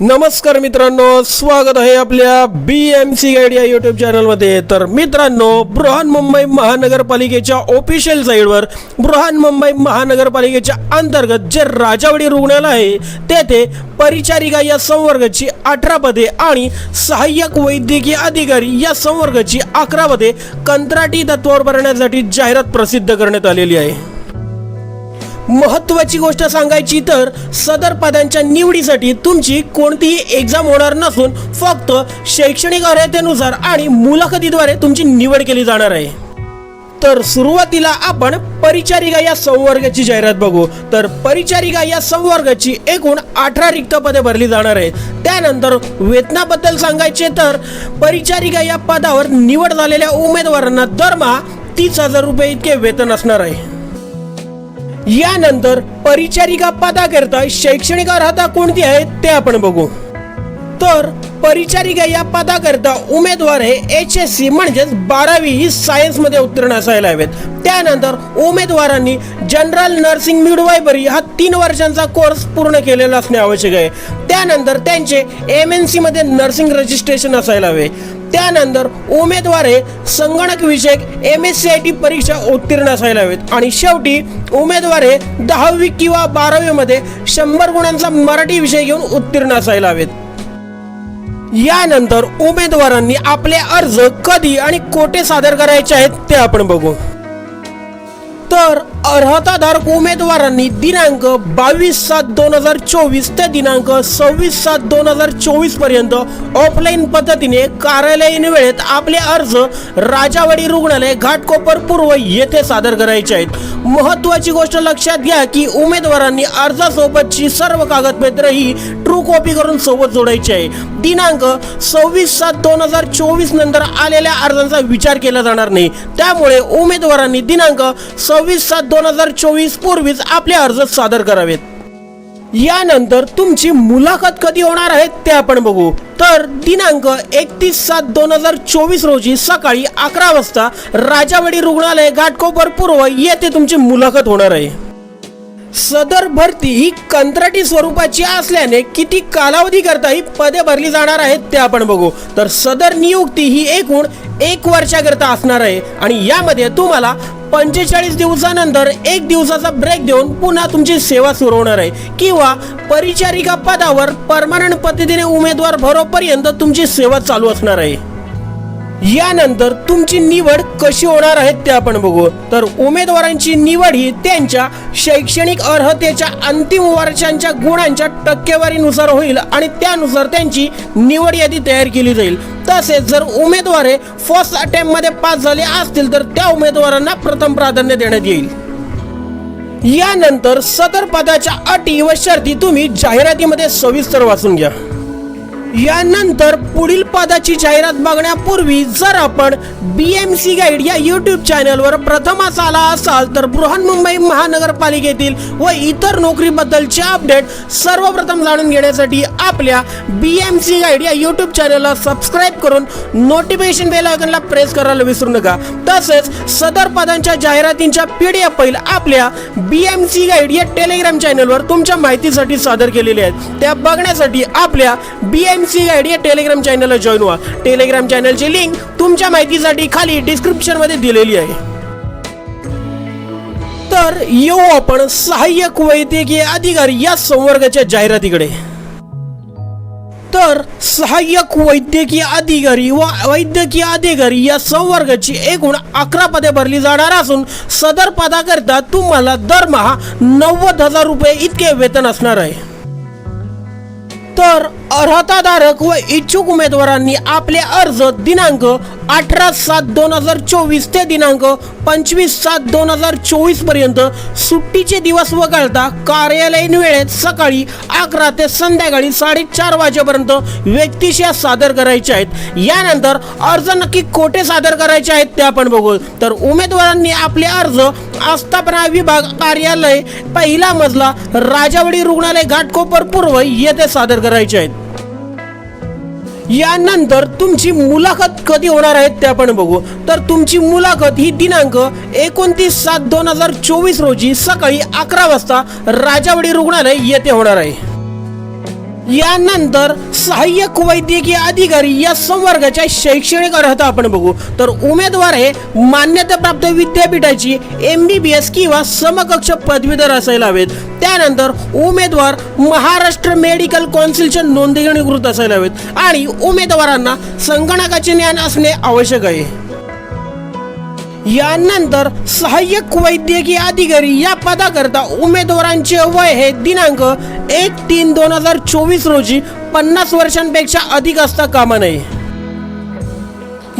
नमस्कार मित्रांनो स्वागत आहे आपल्या बी एम सी गाईड या युट्यूब चॅनलमध्ये तर मित्रांनो बृहन मुंबई महानगरपालिकेच्या ऑफिशियल साईडवर बृहन मुंबई महानगरपालिकेच्या अंतर्गत जे राजावडी रुग्णालय आहे तेथे परिचारिका या संवर्गाची अठरा पदे आणि सहाय्यक वैद्यकीय अधिकारी या संवर्गाची अकरा पदे कंत्राटी तत्वावर भरण्यासाठी जाहिरात प्रसिद्ध करण्यात आलेली आहे. महत्वाची गोष्ट सांगायची तर सदर पदांच्या निवडीसाठी तुमची कोणतीही एक्झाम होणार नसून फक्त शैक्षणिक अर्हतेनुसार आणि मुलाखतीद्वारे तुमची निवड केली जाणार आहे. तर सुरुवातीला आपण परिचारिका या संवर्गाची जाहिरात बघू. तर परिचारिका या संवर्गाची एकूण अठरा रिक्त पदे भरली जाणार आहेत. त्यानंतर वेतनाबद्दल सांगायचे तर परिचारिका या पदावर निवड झालेल्या उमेदवारांना दरमहा तीस हजार रुपये इतके वेतन असणार आहे. यानंतर परिचारिका पदाकरिता शैक्षणिक अर्हता कोणती आहे ते आपण बघू. तर परिचारिका या पदाकरिता उमेदवार हे एच एस सी म्हणजेच बारावी ही सायन्समध्ये उत्तीर्ण असायला हवेत. त्यानंतर उमेदवारांनी जनरल नर्सिंग मिडवायबरी हा तीन वर्षांचा कोर्स पूर्ण केलेला असणे आवश्यक आहे. त्यानंतर त्यांचे एम एन सी मध्ये नर्सिंग रजिस्ट्रेशन असायला हवे. त्यानंतर उमेदवारे संगणक विषयक M S C I T परीक्षा उत्तीर्ण असायला हवेत. आणि शेवटी उमेदवारे दहावी किंवा बारावीमध्ये शंभर गुणांचा मराठी विषय घेऊन उत्तीर्ण असायला हवेत. यानंतर उमेदवारांनी आपले अर्ज कधी आणि कोठे सादर करायचे आहेत ते आपण बघू. तर अर्हताधारक उमेदवारांनी दिनांक बावीस सात दोन हजार चोवीस ते दिनांक सव्वीस सात दोन हजार चोवीसपर्यंत ऑफलाईन पद्धतीने कार्यालयीन वेळेत आपले अर्ज राजावाडी रुग्णालय घाटकोपर पूर्व येथे सादर करायचे आहेत. महत्वाची गोष्ट लक्षात घ्या की उमेदवारांनी अर्जासोबतची सर्व कागदपत्रे ही ट्रू कॉपी करून सोबत जोडायची आहे. दिनांक सव्वीस सात दोन हजार चोवीस नंतर आलेल्या अर्जांचा विचार केला जाणार नाही. त्यामुळे उमेदवारांनी दिनांक सव्वीस सात दोन हजार चोवीस पूर्वीच आपले अर्ज सादर करावेत. यानंतर तुमची मुलाखत कधी होणार आहे ते आपण बघू. तर दिनांक एकतीस सात दोन हजार चोवीस रोजी सकाळी अकरा वाजता राजावाडी रुग्णालय घाटकोपर पूर्व येथे तुमची मुलाखत होणार आहे. सदर भरती ही कंत्राटी स्वरूपाची असल्याने किती कालावधी करता ही पदे भरली जाणार आहेत ते आपण बघू. तर सदर नियुक्ती ही एकूण एक वर्षाकरता असणार आहे आणि यामध्ये तुम्हाला पंचेचाळीस दिवसानंतर एक दिवसाचा ब्रेक देऊन पुन्हा तुमची सेवा सुरू होणार आहे. किंवा परिचारिका पदावर परमानंट पद्धतीने उमेदवार भरोपर्यंत तुमची सेवा चालू असणार आहे. यानंतर तुमची निवड कशी होणार आहे ते आपण बघू. तर उमेदवारांची निवड ही त्यांच्या शैक्षणिक अर्हतेच्या अंतिम वर्षांच्या गुणांच्या टक्केवारीनुसार होईल आणि त्यानुसार त्यांची निवड यादी तयार केली जाईल. तसेच जर उमेदवारे फर्स्ट अटेम्प्टमध्ये पास झाले असतील तर त्या उमेदवारांना प्रथम प्राधान्य देण्यात येईल. यानंतर सदर पदाच्या अटी व शर्ती तुम्ही जाहिरातीमध्ये सविस्तर वाचून घ्या. यानंतर पुढील पदाची जाहिरात बघण्यापूर्वी जर आपण बी एम सी गाईड या यूट्यूब चॅनलवर प्रथमच आला असाल तर बृहन्मुंबई महानगरपालिकेतील व इतर नोकरीबद्दलचे अपडेट सर्वप्रथम जाणून घेण्यासाठी आपल्या बी एम सी गाईड या यूट्यूब चॅनलला सबस्क्राईब करून नोटिफिकेशन बेल आयकनला प्रेस करायला विसरू नका. तसेच सदर पदांच्या जाहिरातींच्या पी डी एफ आपल्या बी एम सी गाईड या टेलिग्राम चॅनलवर तुमच्या माहितीसाठी सादर केलेले आहेत. त्या बघण्यासाठी आपल्या बी एम सी गाईड या टेलिग्राम चॅनलला जॉईन व्हा. टेलिग्राम चॅनलची लिंक तुमच्या माहितीसाठी खाली डिस्क्रिप्शनमध्ये दिलेली आहे. तर येऊ आपण सहाय्यक वैद्यकीय अधिकारी या संवर्गाच्या जाहिरातीकडे. तर सहाय्यक वैद्यकीय अधिकारी व वैद्यकीय अधिकारी या संवर्गाची एकूण अकरा पदे भरली जाणार असून सदर पदाकरिता तुम्हाला दरमहा नव्वद हजार रुपये इतके वेतन असणार आहे. तर अर्हताधारक व इच्छुक उमेदवारांनी आपले अर्ज दिनांक अठरा सात दोन हजार चोवीस ते दिनांक पंचवीस सात दोन हजार चोवीसपर्यंत सुट्टीचे दिवस वगळता कार्यालयीन वेळेत सकाळी अकरा ते संध्याकाळी साडेचार वाजेपर्यंत व्यक्तिशः सादर करायचे आहेत. यानंतर अर्ज नक्की कोठे सादर करायचे आहेत ते आपण बघू तर उमेदवारांनी आपले अर्ज आस्थापना विभाग कार्यालय पहिला मजला राजावडी रुग्णालय घाटकोपर पूर्व येथे सादर करायचे आहेत. यानंतर तुमची मुलाखत कधी होणार आहे ते आपण बघू. तर तुमची मुलाखत ही दिनांक एकोणतीस सात दोन हजार चोवीस रोजी सकाळी अकरा वाजता राजावाडी रुग्णालय येथे होणार आहे. यानंतर सहाय्यक वैद्यकीय अधिकारी या संवर्गाच्या शैक्षणिक अर्हता आपण बघू. तर उमेदवार हे मान्यताप्राप्त विद्यापीठाची एम बी बी एस किंवा समकक्ष पदवीधर असायला हवेत. त्यानंतर उमेदवार महाराष्ट्र मेडिकल कौन्सिलच्या नोंदणीकृत असायला हवेत. आणि उमेदवारांना संगणकाचे ज्ञान असणे आवश्यक आहे. यानंतर सहाय्यक वैद्यकीय अधिकारी या पदाकरता उमेदवारांचे वय हे दिनांक एक तीन दोन हजार चोवीस रोजी पन्नास वर्षांपेक्षा अधिक असता कामा नये.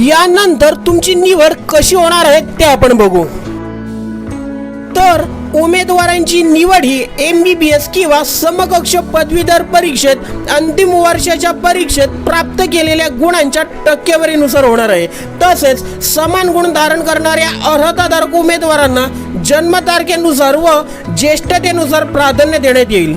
यानंतर तुमची निवड कशी होणार आहे ते आपण बघू. उमेदवारांची निवड ही एम बी बी एस किंवा समकक्ष पदवीधर परीक्षेत अंतिम वर्षाच्या परीक्षेत प्राप्त केलेल्या गुणांच्या टक्केवारीनुसार होणार आहे. तसेच समान गुण धारण करणाऱ्या अर्हताधारक उमेदवारांना जन्मतारखेनुसार व ज्येष्ठतेनुसार प्राधान्य देण्यात येईल.